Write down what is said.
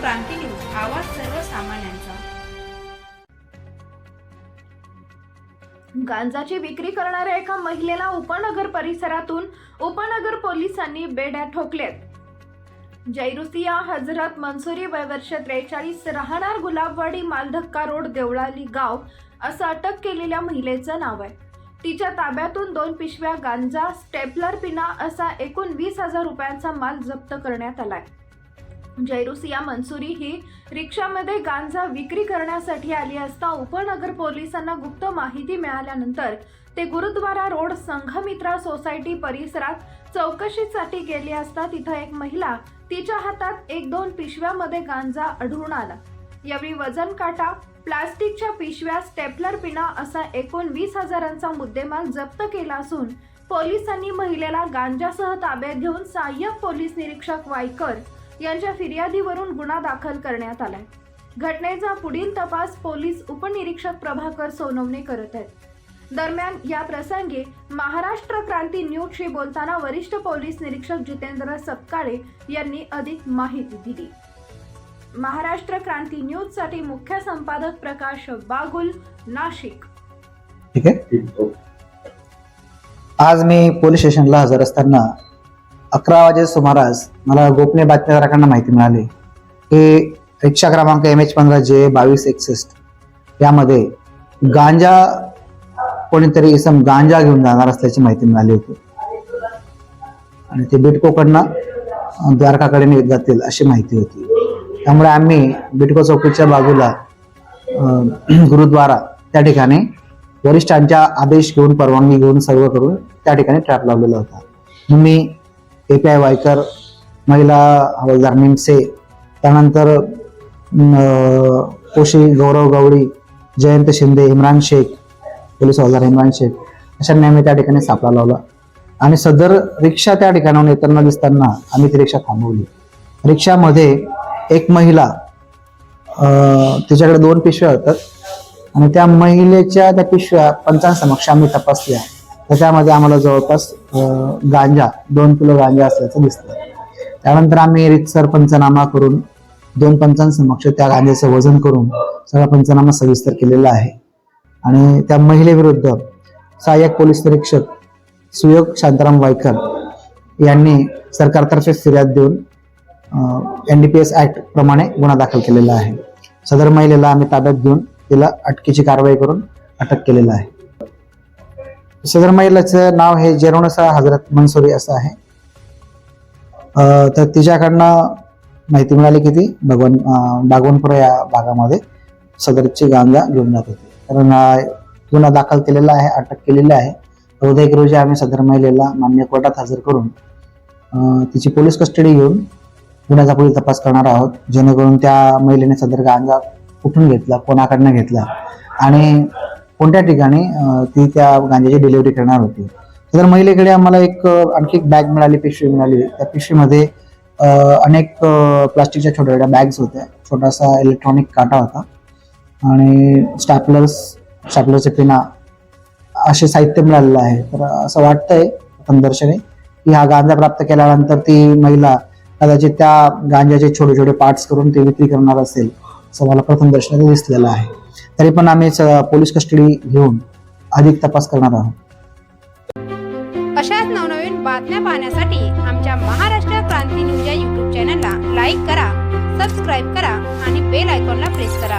क्रांती news आवाज सर्वसामान्यांचा. गांजाची विक्री करणाऱ्या एका महिलेला उपनगर परिसरातून उपनगर पोलिसांनी बेड्या ठोकलेत जैरुसिया हजरत मनसुरी वयवर्ष त्रेचाळीस राहणार गुलाबवाडी मालधक्का रोड देवळाली गाव असं अटक केलेल्या महिलेचं नाव आहे. तिच्या ताब्यातून दोन पिशव्या गांजा स्टेपलर पिना असा एकूण वीस हजार रुपयांचा माल जप्त करण्यात आलाय. जैरुसिया मंसुरी ही रिक्षामध्ये गांजा विक्री करण्यासाठी आली असता उपनगर पोलिसांना गुप्त माहिती मिळाल्यानंतर ते गुरुद्वारा रोड संघमित्रा सोसायटी परिसरात चौकशीसाठी गेली असता तिथं एक महिला तिच्या हातात एक दोन पिशव्यामध्ये गांजा आढळून आला. यावेळी वजन काटा प्लास्टिकच्या पिशव्या स्टेपलर पिना असा एकूण वीस हजारांचा मुद्देमाल जप्त केला असून पोलिसांनी महिलेला गांजासह ताब्यात घेऊन सहाय्यक पोलीस निरीक्षक वायकर यांच्या फिर्यादीवरून गुन्हा दाखल करण्यात आलाय. घटनेचा पुढील तपास पोलीस उपनिरीक्षक प्रभाकर सोनवणे करत आहेत. दरम्यान या प्रसंगी महाराष्ट्र क्रांती न्यूजशी बोलताना वरिष्ठ पोलीस निरीक्षक जितेंद्र सपकाळे यांनी अधिक माहिती दिली. महाराष्ट्र क्रांती न्यूजसाठी मुख्य संपादक प्रकाश बागुल नाशिक. ठीक आहे. आज मी पोलीस स्टेशनला हजर असताना अकरा वाजे सुमारास मला गोपनीय बातमीदाराकडनं माहिती मिळाली. की रिक्षा क्रमांक एम एच पंधरा जे बावीस एकसष्ट. यामध्ये गांजा कोणीतरी इसम गांजा घेऊन जाणार असल्याची माहिती मिळाली होती. आणि ते बिटकोकडनं द्वारकाकडे नेत जातील अशी माहिती होती. त्यामुळे आम्ही बिटको चौकीच्या बाजूला गुरुद्वारा त्या ठिकाणी वरिष्ठांच्या आदेश घेऊन परवानगी घेऊन सर्व करून त्या ठिकाणी ट्रॅप लावलेला होता. मी ए पी आय वायकर महिला हवालदार निमसे त्यानंतर कोशी गौरव गवळी जयंत शिंदे इम्रान शेख पोलीस हवालदार इम्रान शेख अशांनी आम्ही त्या ठिकाणी सापळा लावला. आणि सदर रिक्षा त्या ठिकाणाहून येताना दिसताना आम्ही ती रिक्षा थांबवली. रिक्षामध्ये एक महिला तिच्याकडे दोन पिशव्या होतात आणि त्या महिलेच्या त्या पिशव्या पंचांसमक्ष आम्ही तपासल्या. तर त्यामध्ये आम्हाला जवळपास गांजा दोन किलो गांजा असल्याचं दिसतं त्यानंतर आम्ही रितसर पंचनामा करून दोन पंचांसमक्ष त्या गांजाचं वजन करून सगळा पंचनामा सविस्तर केलेला आहे. आणि त्या महिलेविरुद्ध सहाय्यक पोलीस निरीक्षक सुयोग शांताराम वायकर यांनी सरकारतर्फे फिर्याद देऊन N D P S act प्रमाणे गुन्हा दाखल केलेला आहे. सदर महिलेला आम्ही ताब्यात घेऊन तिला अटकेची कारवाई करून अटक केलेलं आहे. सदर महिलेचं नाव हे जेरोणसा हजरत मनसुरी असं आहे. तर तिच्याकडनं माहिती मिळाली की ती भगवान अं, बागवनपुरा या भागामध्ये सदरची गांजा घेऊन जात होती. कारण गुन्हा दाखल केलेला आहे अटक केलेली आहे. चौदा एक रोजी आम्ही सदर महिलेला मान्य कोर्टात हजर करून तिची पोलीस कस्टडी घेऊन गुन्ह्याचा पुढील तपास करणार आहोत. जेणेकरून त्या महिलेने सदर गांजा कुठून घेतला कोणाकडनं घेतला? आणि कोणत्या ठिकाणी ती त्या गांजाची डिलिव्हरी करणार होती. तर महिलेकडे आम्हाला एक आणखी एक बॅग मिळाली पिशवी मिळाली त्या पिशवीमध्ये अनेक प्लास्टिकच्या छोट्या छोट्या बॅग्स होत्या. छोटासा इलेक्ट्रॉनिक काटा होता. आणि स्टॅपलर्स स्टॅपलरचे पिना असे साहित्य मिळालेलं आहे. तर असं वाटतंय प्रथमदर्शनी की हा गांजा प्राप्त केल्यानंतर ती महिला कदाचित त्या गांजाचे छोटे छोटे पार्ट्स करून ते विक्री करणार असेल असं मला प्रथम दर्शनात दिसलेलं आहे. तरी पण आम्ही पोलीस कस्टडी घेऊन अधिक तपास करणार आहोत. अशाच नवनवीन बातम्या पाहण्यासाठी आमच्या महाराष्ट्र क्रांती न्यूज या युट्यूब चॅनलला लाईक करा सबस्क्राईब करा आणि बेल आयकॉनला प्रेस करा.